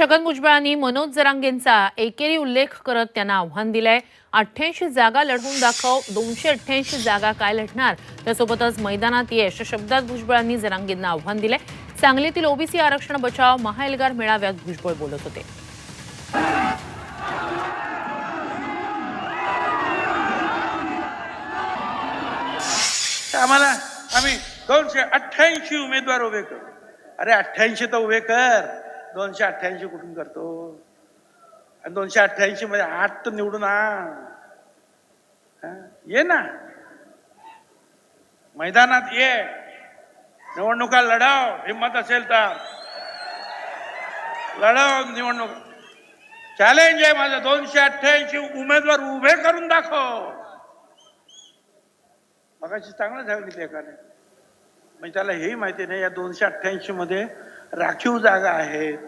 छगन भुजबळांनी मनोज जरांगेंचा एकेरी उल्लेख करत त्यांना आव्हान दिलंय. अठ्ठ्याऐंशी जागा लढवून दाखव दोनशे अठ्ठ्याऐंशी जागा काय लढणार? त्यासोबतच मैदानात ये अशा शब्दात भुजबळांनी जरांगेंना आव्हान दिलंय. सांगलीतील ओबीसी आरक्षण बचाव महाएल्गार मेळाव्यात भुजबळ बोलत होते. आम्हाला आम्ही दोनशे अठ्ठ्याऐंशी उमेदवार उभे कर. अरे अठ्ठ्याऐंशी तर उभे कर. दोनशे अठ्ठ्याऐंशी कुठून करतो? आणि दोनशे अठ्ठ्याऐंशी मध्ये आठ तर निवडून आण. ये ना. मैदानात ये. निवडणुका लढाव. हिंमत असेल तर. लढाव निवडणूक. चॅलेंज आहे माझं. दोनशे अठ्ठ्याऐंशी उमेदवार उभे करून दाखव. मगाशी चांगलं सांगितलं एकाने. म्हणजे त्याला हेही माहिती नाही या दोनशे अठ्ठ्याऐंशी मध्ये राखीव जागा आहेत